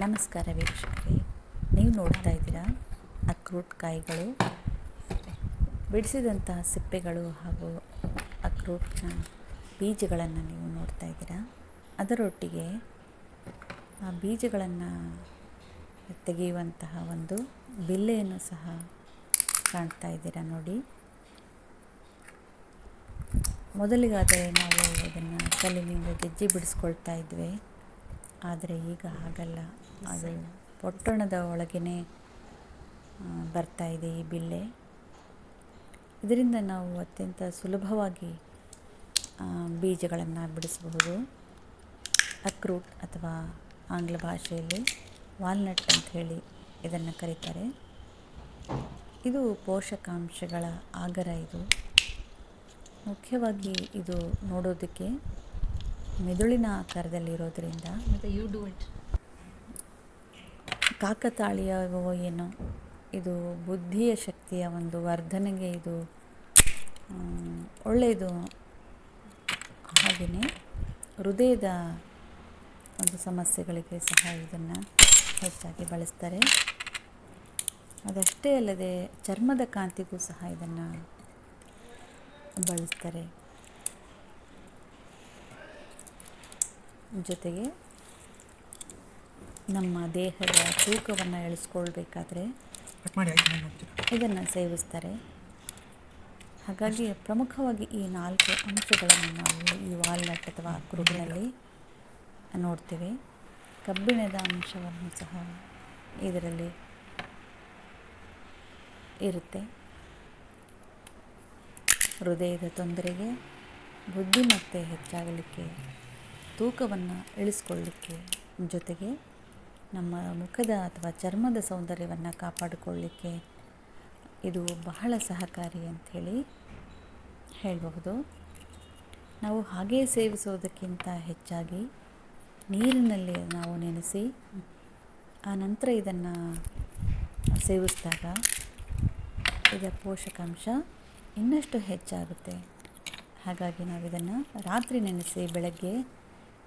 ನಮಸ್ಕಾರ ವೀಕ್ಷಕರೇ. ನೀವು ನೋಡ್ತಾ ಇದ್ದೀರಾ? ಅಕ್ರೂಟ್ ಕಾಯಿಗಳು. ಬಿಡಿಸಿದಂತಹ ಸಿಪ್ಪೆಗಳು ಹಾಗೂ ಅಕ್ರೂಟ್ನ ಬೀಜಗಳನ್ನು ನೀವು ನೋಡ್ತಾ ಇದ್ದೀರಾ? ಅದರೊಟ್ಟಿಗೆ ಆ ಬೀಜಗಳನ್ನು ತೆಗೆಯುವಂತಹ ಒಂದು ಬಿಲ್ಲೆಯನ್ನು ಸಹ ಕಾಣ್ತಾ ಇದ್ದೀರಾ ನೋಡಿ. ಮೊದಲಿಗಾದರೆ ನಾವು ಇದನ್ನು ಕಲ್ಲಿನಿಂದ ಗೆಜ್ಜೆ ಬಿಡಿಸ್ಕೊಳ್ತಾ ಇದ್ವಿ. ಆದರೆ ಈಗ ಹಾಗಲ್ಲ. ಅದು ಪೊಟ್ಟಣದ ಒಳಗೇ ಬರ್ತಾ ಇದೆ ಈ ಬಿಲ್ಲೆ. ಇದರಿಂದ ನಾವು ಅತ್ಯಂತ ಸುಲಭವಾಗಿ ಬೀಜಗಳನ್ನು ಬಿಡಿಸಬಹುದು. ಅಕ್ರೂಟ್ ಅಥವಾ ಆಂಗ್ಲ ಭಾಷೆಯಲ್ಲಿ ವಾಲ್ನಟ್ ಅಂತ ಹೇಳಿ ಇದನ್ನು ಕರೀತಾರೆ. ಇದು ಪೋಷಕಾಂಶಗಳ ಆಗರ ಇದು. ಮುಖ್ಯವಾಗಿ ಇದು ನೋಡೋದಕ್ಕೆ ಮೆದುಳಿನ ಆಕಾರದಲ್ಲಿರೋದ್ರಿಂದ ಮತ್ತೆ ಯು ಡೂ ಇಟ್ ಕಾಕತಾಳೀಯವೋ ಏನೋ ಇದು ಬುದ್ಧಿಯ ಶಕ್ತಿಯ ಒಂದು ವರ್ಧನೆಗೆ ಇದು ಒಳ್ಳೆಯದು. ಹಾಗೆಯೇ ಹೃದಯದ ಒಂದು ಸಮಸ್ಯೆಗಳಿಗೆ ಸಹ ಇದನ್ನು ಹೆಚ್ಚಾಗಿ ಬಳಸ್ತಾರೆ. ಅದಷ್ಟೇ ಅಲ್ಲದೆ ಚರ್ಮದ ಕಾಂತಿಗೂ ಸಹ ಇದನ್ನು ಬಳಸ್ತಾರೆ. ಜೊತೆಗೆ ನಮ್ಮ ದೇಹದ ತೂಕವನ್ನು ಇಳಿಸ್ಕೊಳ್ಬೇಕಾದ್ರೆ ಇದನ್ನು ಸೇವಿಸ್ತಾರೆ. ಹಾಗಾಗಿ ಪ್ರಮುಖವಾಗಿ ಈ ನಾಲ್ಕು ಅಂಶಗಳನ್ನು ನಾವು ಈ ವಾಲ್ನಟ್ ಅಥವಾ ಅಕ್ರೂಟ್ನಲ್ಲಿ ನೋಡ್ತೇವೆ. ಕಬ್ಬಿಣದ ಅಂಶವನ್ನು ಸಹ ಇದರಲ್ಲಿ ಇರುತ್ತೆ. ಹೃದಯದ ತೊಂದರೆಗೆ ಬುದ್ಧಿಮತ್ತೆ ಹೆಚ್ಚಾಗಲಿಕ್ಕೆ ತೂಕವನ್ನು ಇಳಿಸ್ಕೊಳ್ಳಿಕ್ಕೆ ಜೊತೆಗೆ ನಮ್ಮ ಮುಖದ ಅಥವಾ ಚರ್ಮದ ಸೌಂದರ್ಯವನ್ನು ಕಾಪಾಡಿಕೊಳ್ಳಿಕ್ಕೆ ಇದು ಬಹಳ ಸಹಕಾರಿ ಅಂಥೇಳಿ ಹೇಳಬಹುದು. ನಾವು ಹಾಗೇ ಸೇವಿಸೋದಕ್ಕಿಂತ ಹೆಚ್ಚಾಗಿ ನೀರಿನಲ್ಲಿ ನಾವು ನೆನೆಸಿ ಆ ನಂತರ ಇದನ್ನು ಸೇವಿಸಿದಾಗ ಇದರ ಪೋಷಕಾಂಶ ಇನ್ನಷ್ಟು ಹೆಚ್ಚಾಗುತ್ತೆ. ಹಾಗಾಗಿ ನಾವು ಇದನ್ನು ರಾತ್ರಿ ನೆನೆಸಿ ಬೆಳಗ್ಗೆ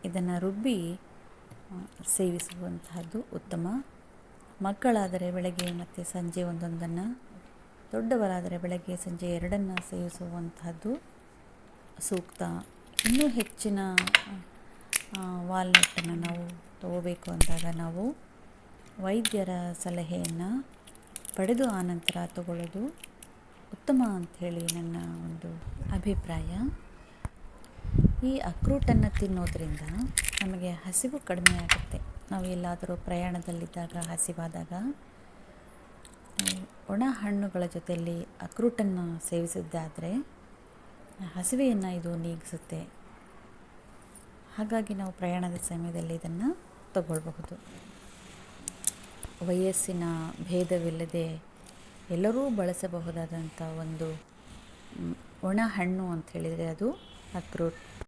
ಇದನ್ನು ರುಬ್ಬಿ ಸೇವಿಸುವಂತಹದ್ದು ಉತ್ತಮ. ಮಕ್ಕಳಾದರೆ ಬೆಳಗ್ಗೆ ಮತ್ತು ಸಂಜೆ ಒಂದೊಂದನ್ನು, ದೊಡ್ಡವರಾದರೆ ಬೆಳಗ್ಗೆ ಸಂಜೆ ಎರಡನ್ನು ಸೇವಿಸುವಂತಹದ್ದು ಸೂಕ್ತ. ಇನ್ನೂ ಹೆಚ್ಚಿನ ವಾಲ್ನಟ್ಟನ್ನು ನಾವು ತಗೋಬೇಕು ಅಂದಾಗ ನಾವು ವೈದ್ಯರ ಸಲಹೆಯನ್ನು ಪಡೆದು ಆನಂತರ ತಗೊಳ್ಳೋದು ಉತ್ತಮ ಅಂಥೇಳಿ ನನ್ನ ಒಂದು ಅಭಿಪ್ರಾಯ. ಈ ಅಕ್ರೂಟನ್ನು ತಿನ್ನೋದ್ರಿಂದ ನಮಗೆ ಹಸಿವು ಕಡಿಮೆ ಆಗುತ್ತೆ. ನಾವು ಎಲ್ಲಾದರೂ ಪ್ರಯಾಣದಲ್ಲಿದ್ದಾಗ, ಹಸಿವಾದಾಗ ಒಣ ಹಣ್ಣುಗಳ ಜೊತೆಯಲ್ಲಿ ಅಕ್ರೂಟನ್ನು ಸೇವಿಸಿದ್ದಾದರೆ ಹಸಿವೆಯನ್ನು ಇದು ನೀಗಿಸುತ್ತೆ. ಹಾಗಾಗಿ ನಾವು ಪ್ರಯಾಣದ ಸಮಯದಲ್ಲಿ ಇದನ್ನು ತಗೊಳ್ಬಹುದು. ವಯಸ್ಸಿನ ಭೇದವಿಲ್ಲದೆ ಎಲ್ಲರೂ ಬಳಸಬಹುದಾದಂಥ ಒಂದು ಒಣ ಹಣ್ಣು ಅಂತ ಹೇಳಿದರೆ ಅದು ಅಕ್ರೋಟ್